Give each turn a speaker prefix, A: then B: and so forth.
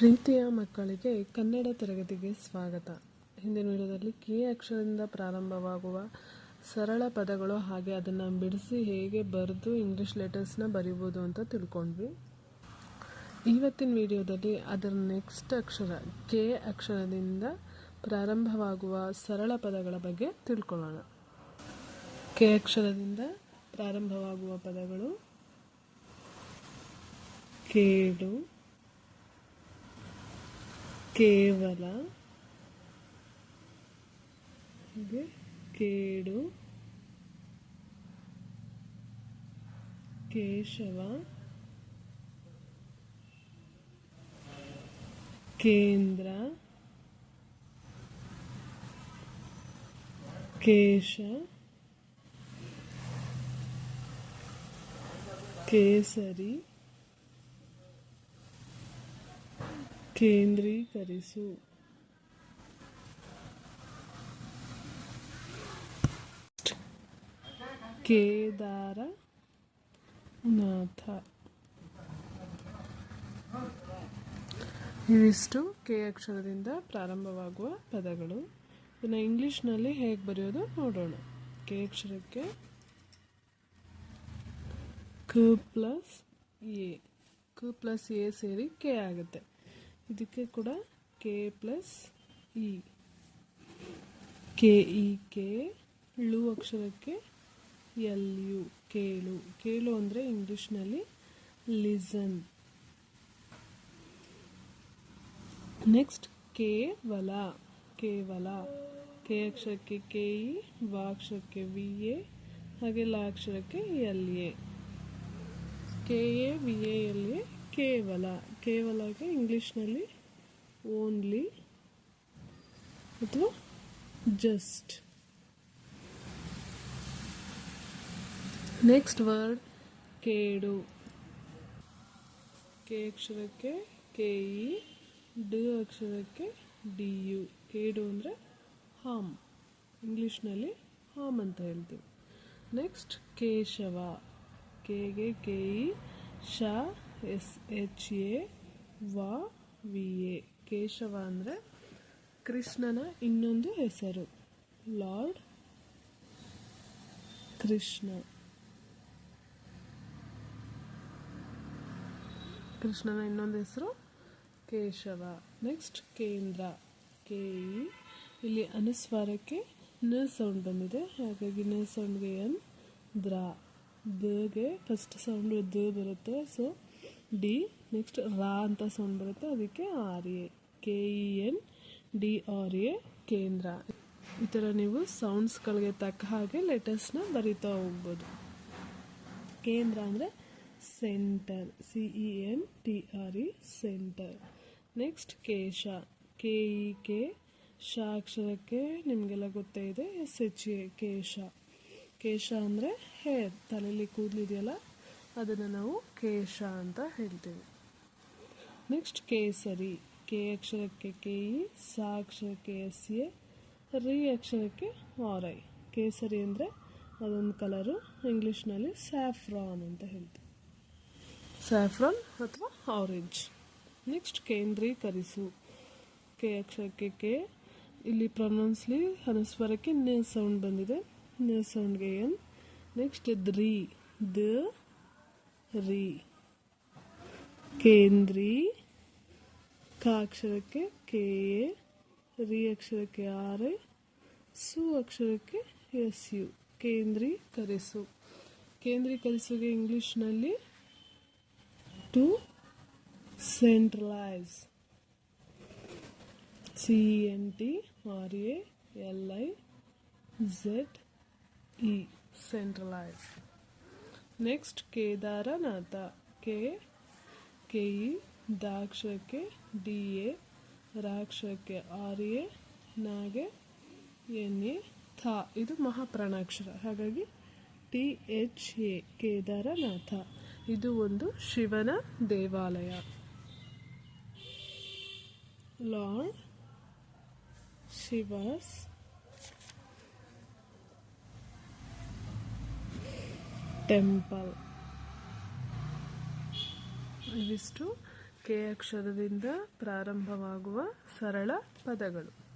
A: ಪ್ರೀತಿಯ ಮಕ್ಕಳಿಗೆ ಕನ್ನಡ ತರಗತಿಗೆ ಸ್ವಾಗತ. ಹಿಂದಿನ ವಿಡಿಯೋದಲ್ಲಿ ಕೆ ಅಕ್ಷರದಿಂದ ಪ್ರಾರಂಭವಾಗುವ ಸರಳ ಪದಗಳು ಹಾಗೆ ಅದನ್ನು ಬಿಡಿಸಿ ಹೇಗೆ ಬರೆದು ಇಂಗ್ಲೀಷ್ ಲೆಟರ್ಸ್ನ ಬರೀಬೋದು ಅಂತ ತಿಳ್ಕೊಂಡ್ವಿ. ಇವತ್ತಿನ ವಿಡಿಯೋದಲ್ಲಿ ಅದರ ನೆಕ್ಸ್ಟ್ ಅಕ್ಷರ, ಕೆ ಅಕ್ಷರದಿಂದ ಪ್ರಾರಂಭವಾಗುವ ಸರಳ ಪದಗಳ ಬಗ್ಗೆ ತಿಳ್ಕೊಳ್ಳೋಣ. ಕೆ ಅಕ್ಷರದಿಂದ ಪ್ರಾರಂಭವಾಗುವ ಪದಗಳು ಕೇಳು ಕೇವಲ ಹಾಗೆ ಕೇಡು ಕೇಶವ ಕೇಂದ್ರ ಕೇಶ ಕೇಸರಿ ಕೇಂದ್ರೀಕರಿಸು. ಕೇದಾರ ನಾಥ ಇವಿಷ್ಟು ಕೆ ಅಕ್ಷರದಿಂದ ಪ್ರಾರಂಭವಾಗುವ ಪದಗಳು. ಇದನ್ನು ಇಂಗ್ಲೀಷ್ನಲ್ಲಿ ಹೇಗೆ ಬರೆಯೋದು ನೋಡೋಣ. ಕೆ ಅಕ್ಷರಕ್ಕೆ ಕ ಪ್ಲಸ್ ಎ. ಕ ಪ್ಲಸ್ ಎ ಸೇರಿ ಕೆ ಆಗುತ್ತೆ. ಇದಕ್ಕೆ ಕೂಡ K plus E K E K ಳು ಅಕ್ಷರಕ್ಕೆ ಎಲ್ ಯು ಕೇಳು. ಕೇಳು ಅಂದರೆ ಇಂಗ್ಲೀಷ್ನಲ್ಲಿ ಲಿಸನ್ ನೆಕ್ಸ್ಟ್ ಕೇವಲ ಕೇವಲ. ಕೆ ಅಕ್ಷರಕ್ಕೆ ಕೆ ಇ ವ ಅಕ್ಷರಕ್ಕೆ ವಿ ಎ ಹಾಗೆ ಲ ಅಕ್ಷರಕ್ಕೆ L A K A V A L A ಕೇವಲ, ಕೇವಲಗೆ ಇಂಗ್ಲೀಷ್ನಲ್ಲಿ ಓನ್ಲಿ ಅಥವಾ ಜಸ್ಟ್ ನೆಕ್ಸ್ಟ್ ವರ್ಡ್ ಕೇಡು. ಕೆ ಅಕ್ಷರಕ್ಕೆ ಕೆ ಇ, ಡ ಅಕ್ಷರಕ್ಕೆ ಡಿ ಯು. ಕೇಡು ಅಂದರೆ ಹಾಮ್. ಇಂಗ್ಲೀಷ್ನಲ್ಲಿ ಹಾಮ್ ಅಂತ ಹೇಳ್ತೀವಿ. ನೆಕ್ಸ್ಟ್ ಕೇಶವ. ಕೆಗೆ ಕೆ ಇ, ಶ ಎಸ್ ಎಚ್ ಎ ವಾ ವಿ ಎ ಕೇಶವ ಅಂದರೆ ಕೃಷ್ಣನ ಇನ್ನೊಂದು ಹೆಸರು. ಲಾರ್ಡ್ ಕೃಷ್ಣ. ಕೃಷ್ಣನ ಇನ್ನೊಂದು ಹೆಸರು ಕೇಶವ. ನೆಕ್ಸ್ಟ್ ಕೇಂದ್ರ. K E. ಇಲ್ಲಿ ಅನುಸ್ವಾರಕ್ಕೆ ನ ಸೌಂಡ್ ಬಂದಿದೆ. ಹಾಗಾಗಿ ನ ಸೌಂಡ್ಗೆ ಎನ್ ದ್ರ. ದಗೆ ಫಸ್ಟ್ ಸೌಂಡ್ ದ ಬರುತ್ತೆ. ಸೊ ಡಿ ನೆಕ್ಸ್ಟ್ ರಾ ಅಂತ ಸೌಂಡ್ ಬರುತ್ತೆ. ಅದಕ್ಕೆ R A K E N D R A ಕೇಂದ್ರ. ಈ ಥರ ನೀವು ಸೌಂಡ್ಸ್ಗಳಿಗೆ ತಕ್ಕ ಹಾಗೆ ಲೆಟರ್ಸ್ನ ಬರಿತಾ ಹೋಗ್ಬೋದು. ಕೇಂದ್ರ ಅಂದರೆ centre C E N T R E centre next ಕೇಶ K E K ಶ ಅಕ್ಷರಕ್ಕೆ ನಿಮಗೆಲ್ಲ ಗೊತ್ತೇ ಇದೆ ಎಸ್ ಎಚ್ ಎ ಕೇಶ ಕೇಶ ಅಂದರೆ ಹೇರ್ ತಲೆಯಲ್ಲಿ ಕೂದಲಿದೆಯಲ್ಲ? ಅದನ್ನು ನಾವು ಕೇಶ ಅಂತ ಹೇಳ್ತೀವಿ. ನೆಕ್ಸ್ಟ್ ಕೇಸರಿ, ಕೆ ಅಕ್ಷರಕ್ಕೆ ಕೆ ಇ, ಸ ಅಕ್ಷರಕ್ಕೆ ಎಸ್ ಎ, ರಿ ಅಕ್ಷರಕ್ಕೆ ಆರ್ ಐ. ಕೇಸರಿ ಅಂದರೆ ಅದೊಂದು ಕಲರು, ಇಂಗ್ಲೀಷ್ನಲ್ಲಿ ಸ್ಯಾಫ್ರಾನ್ ಅಂತ ಹೇಳ್ತೀವಿ. ಸ್ಯಾಫ್ರಾನ್ ಅಥವಾ ಆರೆಂಜ್. ನೆಕ್ಸ್ಟ್ ಕೇಂದ್ರೀಕರಿಸು. ಕೆ ಅಕ್ಷರಕ್ಕೆ ಕೆ, ಇಲ್ಲಿ ಪ್ರೊನೌನ್ಸ್ಲಿ ಅನುಸ್ವರಕ್ಕೆ ನ ಸೌಂಡ್ ಬಂದಿದೆ. ನ ಸೌಂಡ್ಗೆ ಎನ್. ನೆಕ್ಸ್ಟ್ ದ್ರಿ, ದ ರಿ ಕೇಂದ್ರಿ ಕ ಅಕ್ಷರಕ್ಕೆ ಕೆ ಎ ರಿ ಅಕ್ಷರಕ್ಕೆ ಆರ್ ಎ ಸು ಅಕ್ಷರಕ್ಕೆ ಎಸ್ ಯು ಕೇಂದ್ರೀಕರಿಸು ಕೇಂದ್ರೀಕರಿಸುಗೆ ಇಂಗ್ಲೀಷ್ನಲ್ಲಿ to centralize C N T R A L I Z E centralize next Kedarnath. K K E ದಾಕ್ಷಕ್ಕೆ ಡಿ ಎ ರಾಕ್ಷಕ್ಕೆ ಆರ್ ಎ ನಾಗೆ ಎನ್ ಎ ಥ. ಇದು ಮಹಾಪ್ರಾಣಾಕ್ಷರ. ಹಾಗಾಗಿ ಟಿ ಎಚ್ ಎ, ಕೇದಾರನಾಥ. ಇದು ಒಂದು ಶಿವನ ದೇವಾಲಯ. Lord Shiva's temple. ಇವಿಷ್ಟು ಕೆ ಅಕ್ಷರದಿಂದ ಪ್ರಾರಂಭವಾಗುವ ಸರಳ ಪದಗಳು.